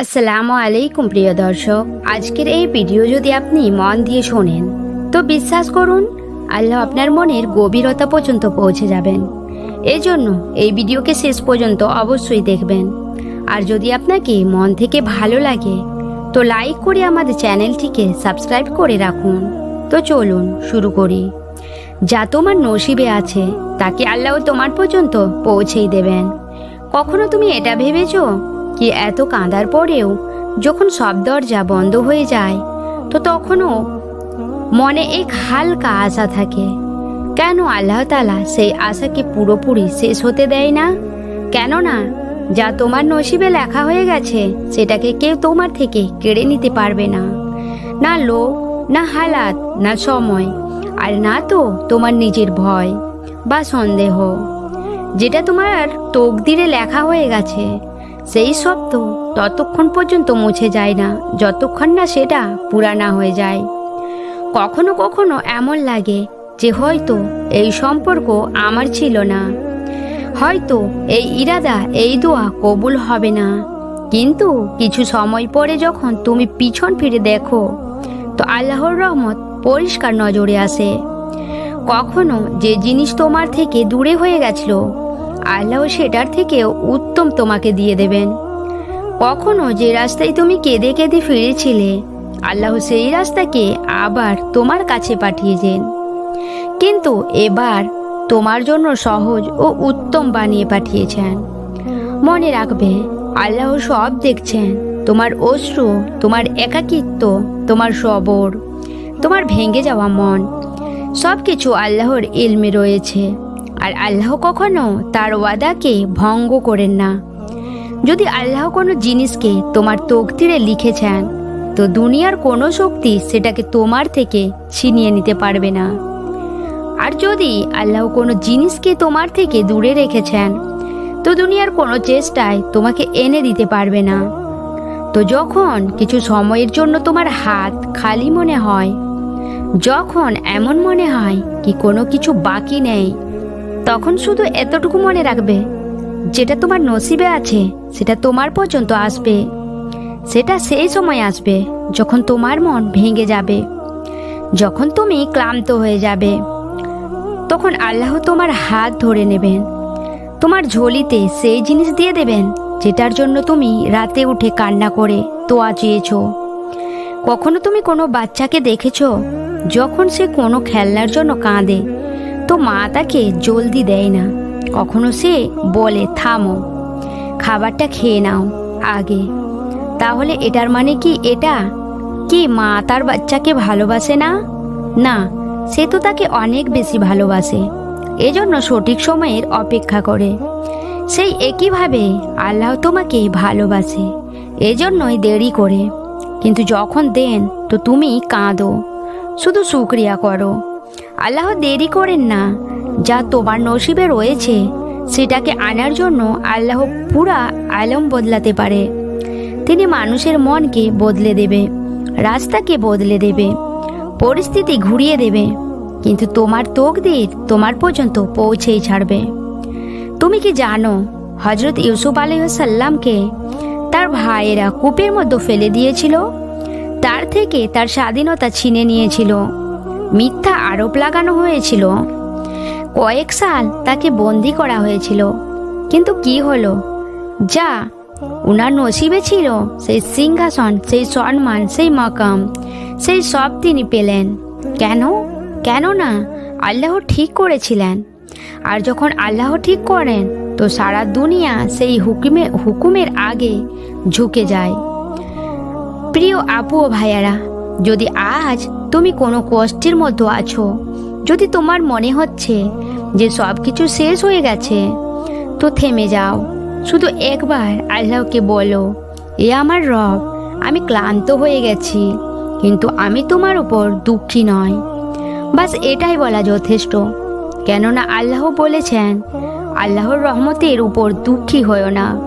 আসসালামু আলাইকুম, প্রিয় দর্শক। আজকের এই ভিডিও যদি আপনি মন দিয়ে শোনেন, তো বিশ্বাস করুন, আল্লাহ আপনার মনের গভীরতা পর্যন্ত পৌঁছে যাবেন। এই জন্য এই ভিডিওকে শেষ পর্যন্ত অবশ্যই দেখবেন। আর যদি আপনাকে মন থেকে ভালো লাগে, তো লাইক করে আমাদের চ্যানেলটিকে সাবস্ক্রাইব করে রাখুন। তো চলুন শুরু করি। যা তোমার নসিবে আছে, তাকে আল্লাহ তোমার পর্যন্ত পৌঁছেই দেবেন। কখনো তুমি এটা ভেবেছো? কি এত কাঁদার পরেও যখন সব দরজা বন্ধ হয়ে যায়, তো তখনও মনে এক হালকা আশা থাকে। কেন আল্লাহ তালা সেই আশাকে পুরোপুরি শেষ হতে দেয় না? কেননা যা তোমার নসিবে লেখা হয়ে গেছে, সেটাকে কেউ তোমার থেকে কেড়ে নিতে পারবে না। না লোক না হালাত, না সময়, আর না তো তোমার নিজের ভয় বা সন্দেহ। যেটা তোমার তকদিরে লেখা হয়ে গেছে সেই তো ততক্ষণ পর্যন্ত মুছে যায় না, যতক্ষণ না সেটা পুরানা হয়ে যায়। কখনো কখনো এমন লাগে যে হয়তো এই সম্পর্ক আমার ছিল না। হয়তো এই ইরাদা, এই দোয়া কবুল হবে না। কিন্তু কিছু সময় পরে যখন তুমি পিছন ফিরে দেখো, তো আল্লাহর রহমত পরিষ্কার নজরে আসে। কখনো যে জিনিস তোমার থেকে দূরে হয়ে গেছিল আল্লাহ সেটার থেকেও উত্তম তোমাকে দিয়ে দেবেন। কখনো যে রাস্তায় তুমি কেঁদে কেঁদে ফিরেছিলে, আল্লাহ সেই রাস্তাকে আবার তোমার কাছে পাঠিয়েছেন। কিন্তু এবার তোমার জন্য সহজ ও উত্তম বানিয়ে পাঠিয়েছেন। মনে রাখবে, আল্লাহ সব দেখছেন। তোমার অশ্রু, তোমার একাকিত্ব, তোমার সবর, তোমার ভেঙে যাওয়া মন সব কিছু আল্লাহর ইলমে রয়েছে। আর আল্লাহ কখনো তার ওয়াদাকে ভঙ্গ করেন না। যদি আল্লাহ কোনো জিনিসকে তোমার তকদিরে লিখেছেন, তো দুনিয়ার কোনো শক্তি সেটাকে তোমার থেকে ছিনিয়ে নিতে পারবে না। আর যদি আল্লাহ কোনো জিনিসকে তোমার থেকে দূরে রেখেছেন, তো দুনিয়ার কোনো চেষ্টায় তোমাকে এনে দিতে পারবে না। তো যখন কিছু সময়ের জন্য তোমার হাত খালি মনে হয়, যখন এমন মনে হয় কি কোনো কিছু বাকি নেই তখন শুধু এতটুকু মনে রাখবে, যেটা তোমার নসিবে আছে, সেটা তোমার পর্যন্ত আসবে। সেটা সেই সময় আসবে যখন তোমার মন ভেঙে যাবে, যখন তুমি ক্লান্ত হয়ে যাবে। তখন আল্লাহ তোমার হাত ধরে নেবেন, তোমার ঝোলিতে সেই জিনিস দিয়ে দেবেন, যেটার জন্য তুমি রাতে উঠে কান্না করে তোয়া চেয়েছ। কখনো তুমি কোনো বাচ্চাকে দেখেছ যখন সে কোনো খেলনার জন্য কাঁদে? তো মা তাকে জলদি দেয় না। কখনো সে বলে, থামো, খাবারটা খেয়ে নাও আগে। তাহলে এটার মানে কি এটা? কি মা তার বাচ্চাকে ভালোবাসে না? না, সে তো তাকে অনেক বেশি ভালোবাসে, এজন্য সঠিক সময়ের অপেক্ষা করে। সেই একইভাবে আল্লাহ তোমাকে ভালোবাসে, এজন্যই দেরি করে। কিন্তু যখন দেন, তো তুমি কাঁদো, শুধু শুক্রিয়া করো। আল্লাহ দেরি করেন না। যা তোমার নসিবে রয়েছে, সেটাকে আনার জন্য আল্লাহ পুরা আলম বদলাতে পারে। তিনি মানুষের মনকে বদলে দেবে, রাস্তাকে বদলে দেবে, পরিস্থিতি ঘুরিয়ে দেবে, কিন্তু তোমার তকদির তোমার পর্যন্ত পৌঁছেই ছাড়বে। তুমি কি জানো হজরত ইউসুফ আলহ্লামকে তার ভাইয়েরা কূপের মধ্যে ফেলে দিয়েছিল? তার থেকে তার স্বাধীনতা ছিনে নিয়েছিল। মিথ্যা আরোপ লাগানো হয়েছিল। কয়েক সাল তাকে বন্দি করা হয়েছিল। কিন্তু কি হলো? যা উনার নসিবে ছিল সেই সিংহাসন, সেই সম্মান, সেই মকাম, সেই সব তিনি পেলেন। কেন? কেন না আল্লাহ ঠিক করেছিলেন। আর যখন আল্লাহ ঠিক করেন, তো সারা দুনিয়া সেই হুকুমে, হুকুমের আগে ঝুঁকে যায়। প্রিয় আপু ও ভাইয়ারা, যদি আজ তুমি কোনো কষ্টের মধ্যে আছো। যদি তোমার মনে হচ্ছে যে সব কিছু শেষ হয়ে গেছে, তো থেমে যাও। শুধু একবার আল্লাহকে বলো, এ আমার রব, আমি ক্লান্ত হয়ে গেছি, কিন্তু আমি তোমার উপর দুঃখী নয় বাস এটাই বলা যথেষ্ট। কেননা আল্লাহ বলেছেন, আল্লাহর রহমতের উপর দুঃখী হও না।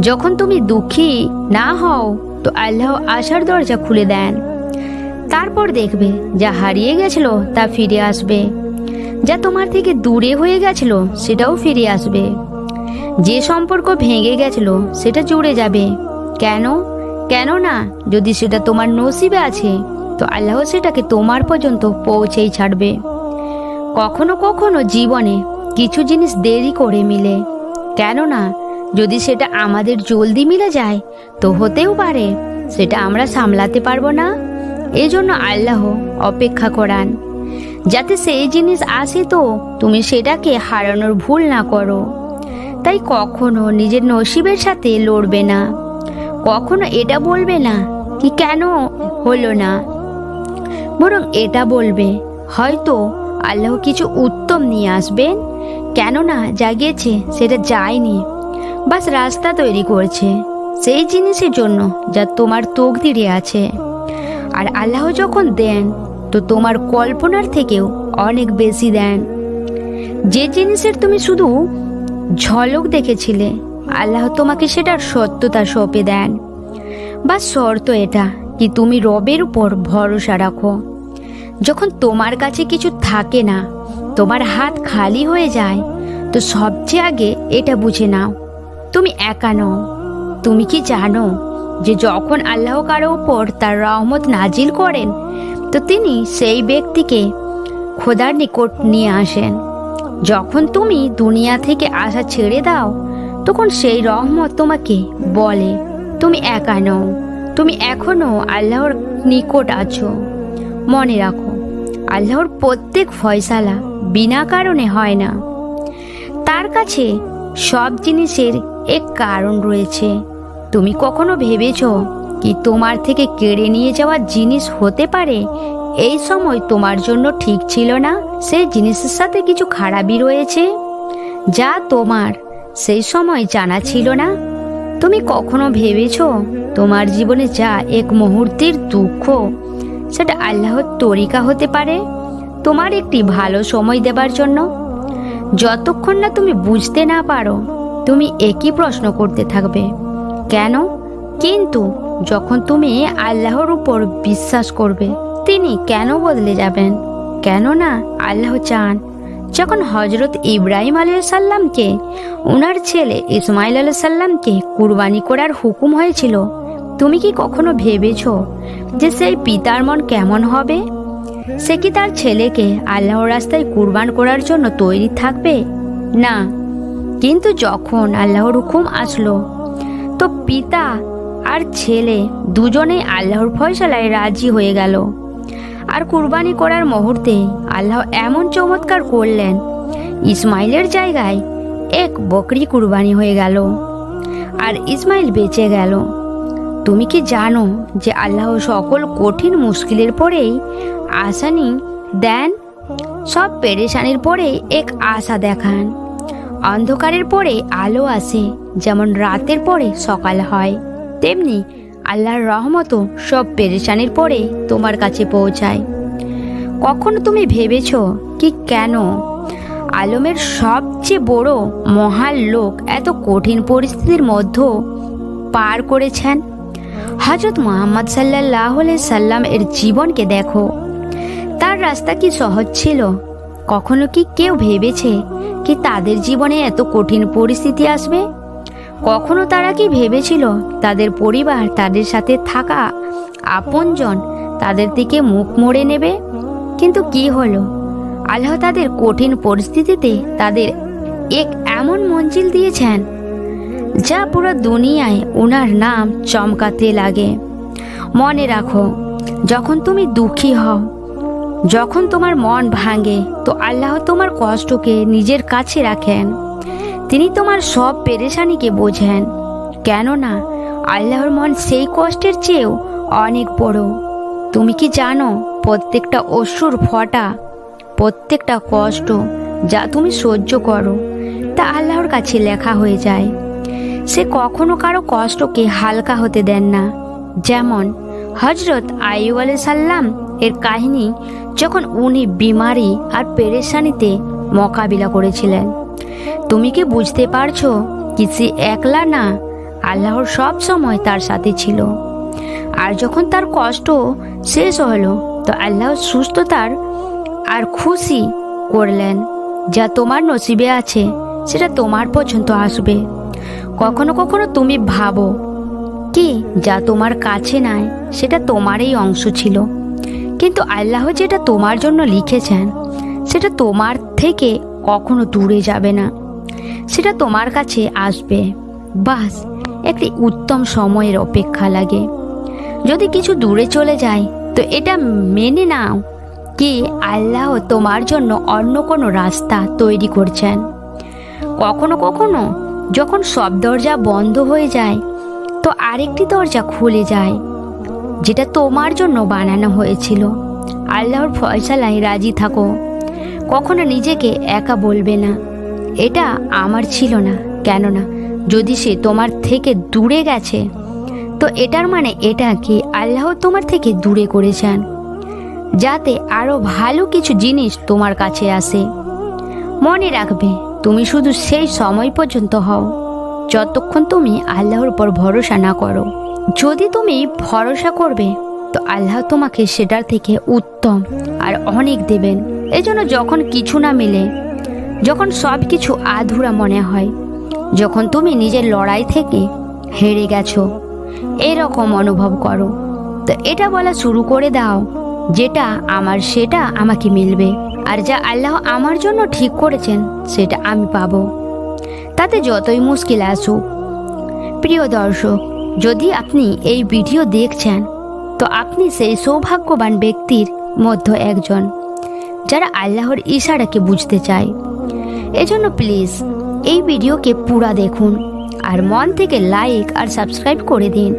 যখন তুমি দুঃখী না হও, তো আল্লাহ আশার দরজা খুলে দেন। তারপর দেখবে যা হারিয়ে গেছিল তা ফিরে আসবে। যা তোমার থেকে দূরে হয়ে গেছিল সেটাও ফিরে আসবে। যে সম্পর্ক ভেঙে গেছিল সেটা জুড়ে যাবে। কেন? কেন না যদি সেটা তোমার নসিবে আছে, তো আল্লাহ সেটাকে তোমার পর্যন্ত পৌঁছেই ছাড়বে। কখনো কখনো জীবনে কিছু জিনিস দেরি করে মিলে। কেননা যদি সেটা আমাদের জলদি মিলে যায়, তো হতেও পারে, সেটা আমরা সামলাতে পারব না। এই জন্য আল্লাহ অপেক্ষা করান। যাতে সেই জিনিস আসে তো তুমি সেটাকে হারানোর ভুল না করো। তাই কখনো নিজের নসিবের সাথে লড়বে না। কখনো এটা বলবে না কি কেন হলো না। বরং এটা বলবে, হয়তো আল্লাহ কিছু উত্তম নিয়ে আসবেন, কেননা জাগিয়েছে সেটা যায়নি, বাস রাস্তা তৈরি করছে। সেই জিনিসের জন্য যা তোমার তকদিরে আছে। আর আল্লাহ যখন দেন, তো তোমার কল্পনার থেকেও অনেক বেশি দেন। যে জিনিসের তুমি শুধু ঝলক দেখেছিলে, আল্লাহ তোমাকে সেটার সত্যতা সঁপে দেন। বা শর্ত এটা কি তুমি রবের উপর ভরসা রাখো। যখন তোমার কাছে কিছু থাকে না, তোমার হাত খালি হয়ে যায়, তো সবচেয়ে আগে এটা বুঝে নাও। তুমি একা নও, তুমি কি জানো? যে যখন আল্লাহ কারও উপর তার রহমত নাজিল করেন, তো তিনি সেই ব্যক্তিকে খোদার নিকট নিয়ে আসেন। যখন তুমি দুনিয়া থেকে আসা ছেড়ে দাও, তখন সেই রহমত তোমাকে বলে, তুমি একা নও, তুমি এখনও আল্লাহর নিকট আছো। মনে রাখো, আল্লাহর প্রত্যেক ফয়সালা বিনা কারণে হয় না। তার কাছে সব জিনিসের এক কারণ রয়েছে। তুমি কখনো ভেবেছ কি তোমার থেকে কেড়ে নিয়ে যাওয়া জিনিস হতে পারে? এই সময় তোমার জন্য ঠিক ছিল না সেই জিনিসের সাথে কিছু খারাপই রয়েছে। যা তোমার, সেই সময় জানা ছিল না। তুমি কখনো ভেবেছ তোমার জীবনে যা এক মুহূর্তের দুঃখ, সেটা আল্লাহর তরিকা হতে পারে? তোমার একটি ভালো সময় দেবার জন্য। যতক্ষণ না তুমি বুঝতে না পারো, তুমি একই প্রশ্ন করতে থাকবে। কেন? কিন্তু যখন তুমি আল্লাহর উপর বিশ্বাস করবে, তিনি কেন বদলে যাবেন? কেন না আল্লাহ চান, যখন হজরত ইব্রাহিম সাল্লামকে ওনার ছেলে ইসমাইল সাল্লামকে কুরবানি করার হুকুম হয়েছিল, তুমি কি কখনো ভেবেছ যে সেই পিতার মন কেমন হবে? সে কি তার ছেলেকে আল্লাহর রাস্তায় কুরবান করার জন্য তৈরি থাকবে? না। কিন্তু যখন আল্লাহর হুকুম আসলো তো পিতা আর ছেলে দুজনেই আল্লাহর ফয়সালায় রাজি হয়ে গেল। আর কুরবানি করার মুহূর্তে আল্লাহ এমন চমৎকার করলেন, ইসমাইলের জায়গায় এক বকরি কুরবানি হয়ে গেল আর ইসমাইল বেঁচে গেল। তুমি কি জানো যে আল্লাহ সকল কঠিন মুশকিলের পরেই আসানি দেন? সব পেরেশানির পরে এক আশা দেখান। অন্ধকারের পরে আলো আসে, যেমন রাতের পরে সকাল হয়। তেমনি আল্লাহর রহমতও সব পেরেশানির পরে তোমার কাছে পৌঁছায়। কখনো তুমি ভেবেছ কি কেন? আলমের সবচেয়ে বড় মহান লোক এত কঠিন পরিস্থিতির মধ্যেও পার করেছেন। হজরত মোহাম্মদ সাল্লাহ সাল্লাম এর জীবনকে দেখো। তার রাস্তা কি সহজ ছিল? কখনো কি কেউ ভেবেছে কি তাদের জীবনে এত কঠিন পরিস্থিতি আসবে? কখনো তারা কি ভেবেছিল তাদের পরিবার, তাদের সাথে থাকা আপনজন তাদের দিকে মুখ মোড়ে নেবে? কিন্তু কি হলো? আল্লাহ তাদের কঠিন পরিস্থিতিতে তাদের এক এমন মঞ্জিল দিয়েছেন, যা পুরো দুনিয়ায় ওনার নাম চমকাতে লাগে। মনে রাখো, যখন তুমি দুঃখী হও যখন তোমার মন ভাঙে, তো আল্লাহ তোমার কষ্টকে নিজের কাছে রাখেন। তিনি তোমার সব পেরেশানিকে বোঝেন। কেননা, আল্লাহর মন সেই কষ্টের চেয়েও অনেক বড়। তুমি কি জানো, প্রত্যেকটা অসুর ফটা, প্রত্যেকটা কষ্ট যা তুমি সহ্য করো, তা আল্লাহর কাছে লেখা হয়ে যায়। সে কখনো কারও কষ্টকে হালকা হতে দেন না। যেমন হজরত আইব আলি সাল্লাম এর কাহিনী যখন উনি বিমারি আর পেরেশানিতে মোকাবিলা করেছিলেন। তুমি কি বুঝতে পারছ কি সে একলা না আল্লাহর সব সময় তার সাথে ছিল? আর যখন তার কষ্ট শেষ হলো, তো আল্লাহ সুস্থতার আর খুশি করলেন। যা তোমার নসিবে আছে, সেটা তোমার পর্যন্ত আসবে। কখনো কখনো তুমি ভাবো, কি যা তোমার কাছে নাই, সেটা তোমারই অংশ ছিল। কিন্তু আল্লাহ যেটা তোমার জন্য লিখেছেন, সেটা তোমার থেকে কখনো দূরে যাবে না। সেটা তোমার কাছে আসবে। বাস, একটি উত্তম সময়ের অপেক্ষা লাগে। যদি কিছু দূরে চলে যায়, তো এটা মেনে নাও কি আল্লাহ তোমার জন্য অন্য কোনো রাস্তা তৈরি করছেন। কখনো কখনো যখন সব দরজা বন্ধ হয়ে যায়, তো আরেকটি দরজা খুলে যায়। যেটা তোমার জন্য বানানো হয়েছিল। আল্লাহর ফয়সালায় রাজি থাকো। কখনো নিজেকে একা বলবে না। এটা আমার ছিল না, কেননা যদি সে তোমার থেকে দূরে গেছে, তো এটার মানে এটা কি আল্লাহ তোমার থেকে দূরে করেছেন, যাতে আরও ভালো কিছু জিনিস তোমার কাছে আসে। মনে রাখবে, তুমি শুধু সেই সময় পর্যন্ত হও, যতক্ষণ তুমি আল্লাহর উপর ভরসা না করো। যদি তুমি ভরসা করবে, তো আল্লাহ তোমাকে সেটার থেকে উত্তম আর অনেক দেবেন। এজন্য যখন কিছু না মিলে, যখন সব কিছু আধুরা মনে হয়, যখন তুমি নিজের লড়াই থেকে হেরে গেছো, এরকম অনুভব করো। তো এটা বলা শুরু করে দাও, যেটা আমার সেটা আমাকে মিলবে। আর যা আল্লাহ আমার জন্য ঠিক করেছেন, সেটা আমি পাবো। তাতে যতই মুশকিল আসুক, প্রিয় দর্শক যদি আপনি এই ভিডিও দেখছেন, তো আপনি সেই সৌভাগ্যবান ব্যক্তির মধ্যে একজন, যারা আল্লাহর ইশারাকে বুঝতে চায়। এজন্য প্লিজ এই ভিডিওকে পুরা দেখুন আর মন থেকে লাইক আর সাবস্ক্রাইব করে দিন,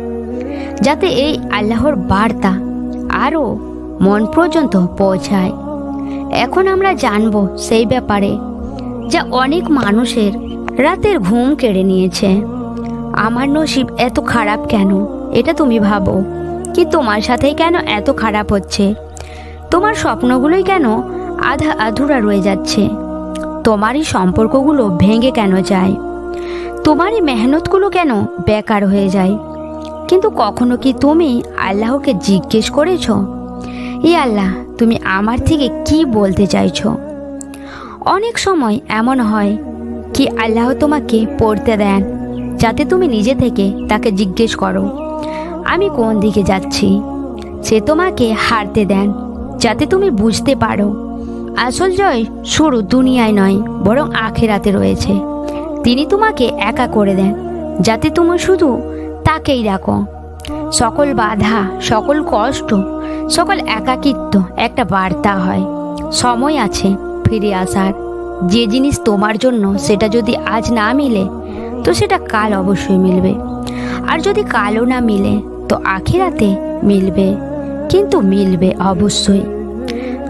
যাতে এই আল্লাহর বার্তা আরও মন পর্যন্ত পৌঁছায়। এখন আমরা জানব সেই ব্যাপারে যা অনেক মানুষের রাতের ঘুম কেড়ে নিয়েছে। আমার নসিব এত খারাপ কেন? এটা তুমি ভাবো। কি তোমার সাথে কেন এত খারাপ হচ্ছে? তোমার স্বপ্নগুলোই কেন আধা আধুরা রয়ে যাচ্ছে? তোমারই সম্পর্কগুলো ভেঙে কেন যায়? তোমারই মেহনতগুলো কেন বেকার হয়ে যায়? কিন্তু কখনো কি তুমি আল্লাহকে জিজ্ঞেস করেছ? ই আল্লাহ, তুমি আমার থেকে কি বলতে চাইছ? অনেক সময় এমন হয় কি আল্লাহ তোমাকে পড়তে দেন যাতে তুমি নিজে থেকে তাকে জিজ্ঞেস করো। আমি কোন দিকে যাচ্ছি? সে তোমাকে হারতে দেন, যাতে তুমি বুঝতে পারো। আসল জয় শুরু দুনিয়ায় নয়, বরং আখেরাতে রয়েছে। তিনি তোমাকে একা করে দেন, যাতে তুমি শুধু তাকেই রাখো সকল বাধা, সকল কষ্ট, সকল একাকিত্ব একটা বার্তা হয়। সময় আছে ফিরে আসার। যে জিনিস তোমার জন্য, সেটা যদি আজ না মিলে তো সেটা কাল অবশ্যই মিলবে। আর যদি কালও না মিলে, তো আখিরাতে মিলবে। কিন্তু মিলবে অবশ্যই।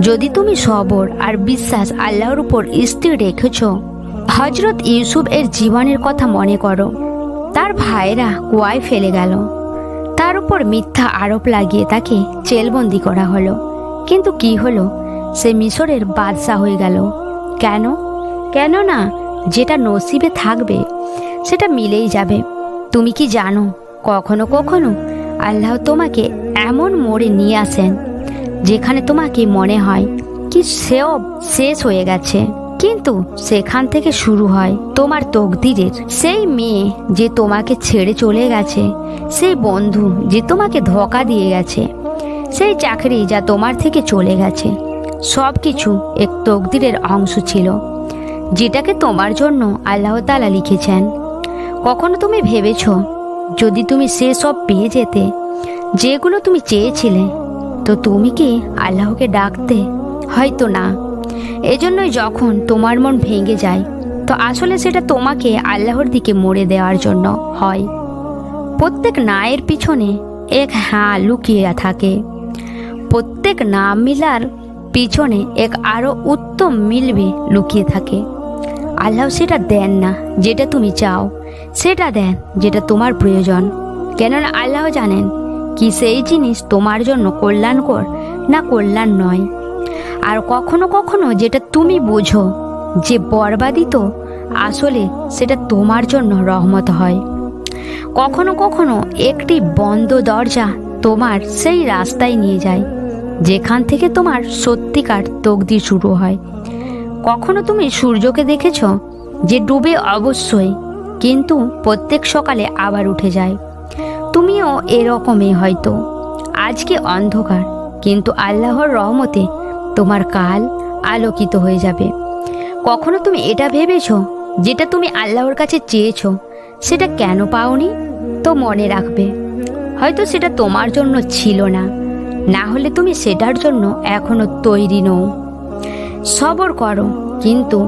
যদি তুমি সবর আর বিশ্বাস আল্লাহর উপর স্থির রেখেছ হজরত ইউসুফ এর জীবনের কথা মনে করো। তার ভাইরা কুয়ায় ফেলে গেল। তার উপর মিথ্যা আরোপ লাগিয়ে তাকে জেলবন্দি করা হলো। কিন্তু কি হলো? সে মিশরের বাদশাহ হয়ে গেল। কেন? কেন না যেটা নসিবে থাকবে সেটা মিলেই যাবে। তুমি কি জানো, কখনো কখনো আল্লাহ তোমাকে এমন মোড়ে নিয়ে আসেন, যেখানে তোমাকে মনে হয় কি সেও শেষ হয়ে গেছে। কিন্তু সেখান থেকে শুরু হয় তোমার তকদিরের। সেই মেয়ে যে তোমাকে ছেড়ে চলে গেছে, সেই বন্ধু যে তোমাকে ধোকা দিয়ে গেছে, সেই চাকরি যা তোমার থেকে চলে গেছে সব কিছু এক তকদিরের অংশ ছিল, যেটাকে তোমার জন্য আল্লাহ তালা লিখেছেন। কখনো তুমি ভেবেছ যদি তুমি সেসব পেয়ে যেতে, যেগুলো তুমি চেয়েছিলে, তো তুমি কি আল্লাহকে ডাকতে? হয়তো না। এজন্যই যখন তোমার মন ভেঙে যায়, তো আসলে সেটা তোমাকে আল্লাহর দিকে মোড়ে দেওয়ার জন্য হয়। প্রত্যেক নায়ের পিছনে এক হ্যাঁ লুকিয়ে থাকে। প্রত্যেক না মিলার পিছনে এক আরও উত্তম মিলবে লুকিয়ে থাকে। আল্লাহ সেটা দেন না, যেটা তুমি চাও। সেটা দেন যেটা তোমার প্রয়োজন। কেননা আল্লাহ জানেন কি সেই জিনিস তোমার জন্য কল্যাণকর না কল্যাণ নয়। আর কখনো কখনো যেটা তুমি বোঝো যে বরবাদিত আসলে সেটা তোমার জন্য রহমত হয়। কখনো কখনো একটি বন্ধ দরজা তোমার সেই রাস্তায় নিয়ে যায়, যেখান থেকে তোমার সত্যিকার তকদি শুরু হয়। কখনো তুমি সূর্যকে দেখেছ যে ডুবে অবশ্যই কিন্তু প্রত্যেক সকালে আবার উঠে যায়। তুমিও এরকমই হয়তো। আজকে অন্ধকার, কিন্তু আল্লাহর রহমতে তোমার কাল আলোকিত হয়ে যাবে। কখনো তুমি এটা ভেবেছ যেটা তুমি আল্লাহর কাছে চেয়েছো? সেটা কেন পাওনি? তো মনে রাখবে। হয়তো সেটা তোমার জন্য ছিল না। না হলে তুমি সেটার জন্য এখনও তৈরি নও। সবর করো, কিন্তু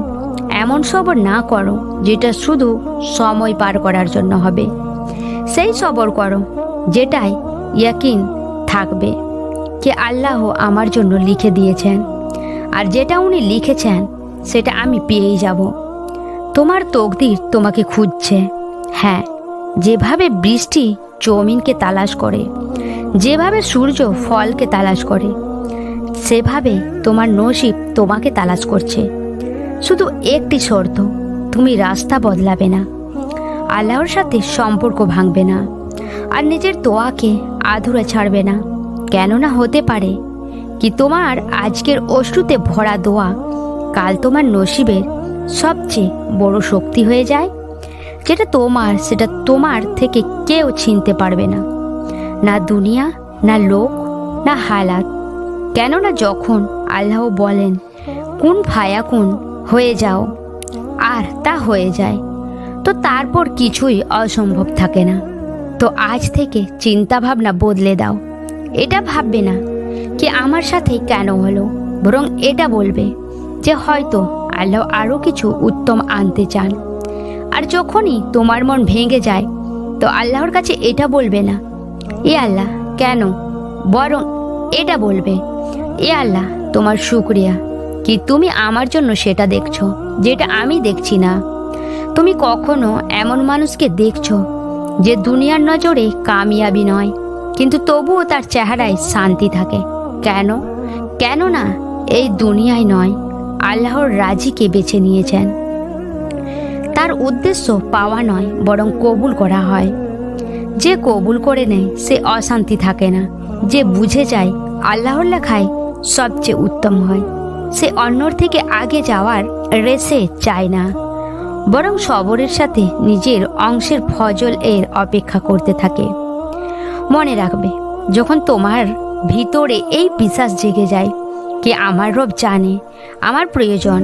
এমন সবর না করো, যেটা শুধু সময় পার করার জন্য হবে। সেই সবর করো যেটাই ইয়াকিন থাকবে, যে আল্লাহ আমার জন্য লিখে দিয়েছেন। আর যেটা উনি লিখেছেন, সেটা আমি পেয়েই যাব। তোমার তকদির তোমাকে খুঁজছে। হ্যাঁ যেভাবে বৃষ্টি জমিনকে তালাশ করে, যেভাবে সূর্য ফলকে তালাশ করে, সেভাবে তোমার নসিব তোমাকে তালাশ করছে। শুধু একটি শর্ত, তুমি রাস্তা বদলাবে না। আল্লাহর সাথে সম্পর্ক ভাঙবে না। আর নিজের তোয়াকে আধুরা ছাড়বে না। কেননা হতে পারে কি তোমার আজকের অশ্রুতে ভরা দোয়া কাল তোমার নসিবের সবচেয়ে বড় শক্তি হয়ে যায়, যেটা তোমার, সেটা তোমার থেকে কেউ চিনতে পারবে না। না দুনিয়া, না লোক, না হালাত। কেননা যখন আল্লাহ বলেন, কোন ফায়া কোন হয়ে যাও। আর তা হয়ে যায়। তো তারপর কিছুই অসম্ভব থাকে না। তো আজ থেকে চিন্তা ভাবনা বদলে দাও। এটা ভাববে না কি আমার সাথে কেন হলো, বরং এটা বলবে যে হয়তো আল্লাহ আরও কিছু উত্তম আনতে চান। আর যখনই তোমার মন ভেঙে যায়, তো আল্লাহর কাছে এটা বলবে না, এ আল্লাহ, কেন? বরং এটা বলবে, এ আল্লাহ, তোমার শুক্রিয়া। কি তুমি আমার জন্য সেটা দেখছ, যেটা আমি দেখছি না? তুমি কখনো এমন মানুষকে দেখছ যে দুনিয়ার নজরে কামিয়াবি নয়, কিন্তু তবুও তার চেহারায় শান্তি থাকে? কেন? কেন না এই দুনিয়ায় নয়, আল্লাহর রাজিকে বেছে নিয়েছেন। তার উদ্দেশ্য পাওয়া নয়, বরং কবুল করা হয়। যে কবুল করে নেয়, সে অশান্তি থাকে না। যে বুঝে যায়, আল্লাহর লেখায় সবচেয়ে উত্তম হয়। সে অন্যর থেকে আগে যাওয়ার রেসে চায় না। বরং সবরের সাথে নিজের অংশের ফজল এর অপেক্ষা করতে থাকে। মনে রাখবে, যখন তোমার ভিতরে এই বিশ্বাস জেগে যায়, কি আমার রব জানে, আমার প্রয়োজন,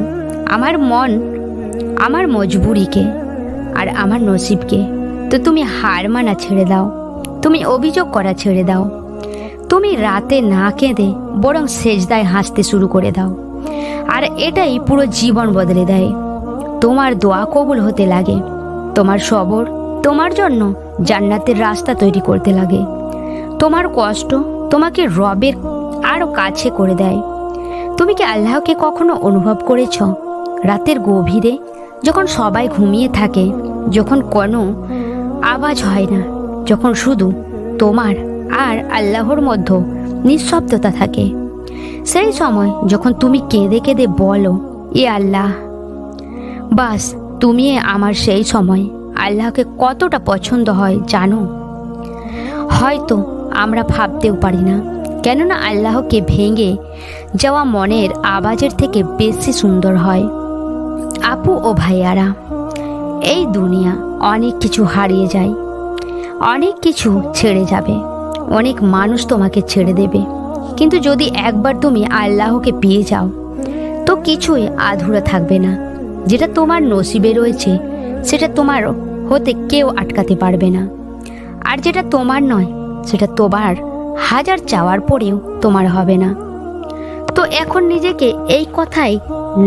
আমার মন, আমার মজবুরিকে আর আমার নসিবকে। তো তুমি হার মানা ছেড়ে দাও, তুমি অভিযোগ করা ছেড়ে দাও। তুমি রাতে না কেঁদে বরং সেজদায় হাসতে শুরু করে দাও। আর এটাই পুরো জীবন বদলে দেয়। তোমার দোয়া কবুল হতে লাগে, তোমার সবর, তোমার জন্য জান্নাতের রাস্তা তৈরি করতে লাগে। তোমার কষ্ট তোমাকে রবের আরও কাছে করে দেয়। তুমি কি আল্লাহকে কখনো অনুভব করেছ? রাতের গভীরে যখন সবাই ঘুমিয়ে থাকে, যখন কোনো আওয়াজ হয় না, যখন শুধু তোমার আর আল্লাহর মধ্যে নিঃশব্দতা থাকে সেই সময় যখন তুমি কেঁদে কেঁদে বলো, এ আল্লাহ, বাস তুমি আমার সেই সময় আল্লাহকে কতটা পছন্দ হয় জানো? হয়তো আমরা ভাবতেও পারি না, কেননা আল্লাহকে ভেঙে যাওয়া মনের আওয়াজের থেকে বেশি সুন্দর হয়। আপু ও ভাইয়ারা, এই দুনিয়া অনেক কিছু হারিয়ে যায়, অনেক কিছু ছেড়ে যাবে, অনেক মানুষ তোমাকে ছেড়ে দেবে। কিন্তু যদি একবার তুমি আল্লাহকে পেয়ে যাও, তো কিছুই আধুরা থাকবে না। যেটা তোমার নসিবে রয়েছে, সেটা তোমার হতে কেউ আটকাতে পারবে না। আর যেটা তোমার নয়, সেটা তোমার হাজার চাওয়ার পরেও তোমার হবে না। তো এখন নিজেকে এই কথাই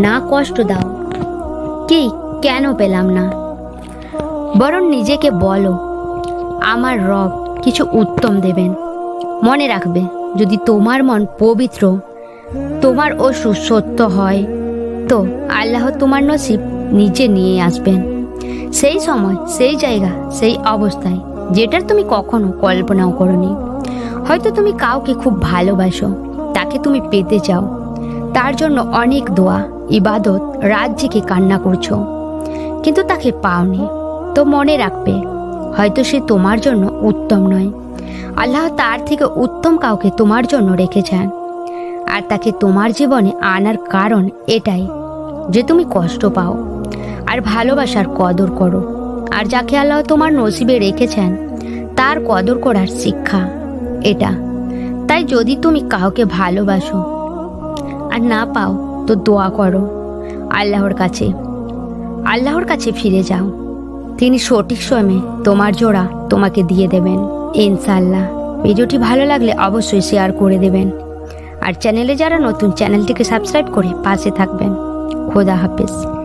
না কষ্ট দাও, কি কেন পেলাম না? বরং নিজেকে বলো, আমার রব কিছু উত্তম দেবেন। মনে রাখবে যদি তোমার মন পবিত্র, তোমার অসু সত্য হয়, তো আল্লাহ তোমার নসিব নিচে নিয়ে আসবেন। সেই সময়, সেই জায়গা, সেই অবস্থায়, যেটার তুমি কখনো কল্পনাও করনি। হয়তো তুমি কাউকে খুব ভালোবাসো, তাকে তুমি পেতে চাও। তার জন্য অনেক দোয়া, ইবাদত জেগে কান্না করছ। কিন্তু তাকে পাওনি, তো মনে রাখবে, হয়তো সে তোমার জন্য উত্তম নয়। আল্লাহ তার থেকে উত্তম কাউকে তোমার জন্য রেখেছেন। আর তাকে তোমার জীবনে আনার কারণ এটাই, যে তুমি কষ্ট পাও আর ভালোবাসার কদর করো। আর যাকে আল্লাহ তোমার নসিবে রেখেছেন, তার কদর করার শিক্ষা এটা। তাই যদি তুমি কাউকে ভালোবাসো আর না পাও, তো দোয়া করো আল্লাহর কাছে। আল্লাহর কাছে ফিরে যাও। তিনি সঠিক সময়ে তোমার জোড়া তোমাকে দিয়ে দেবেন। ইনশাল্লাহ ভিডিওটি ভালো লাগলে অবশ্যই শেয়ার করে দেবেন। আর চ্যানেলে যারা নতুন, চ্যানেলটিকে সাবস্ক্রাইব করে পাশে থাকবেন। খোদা হাফেজ।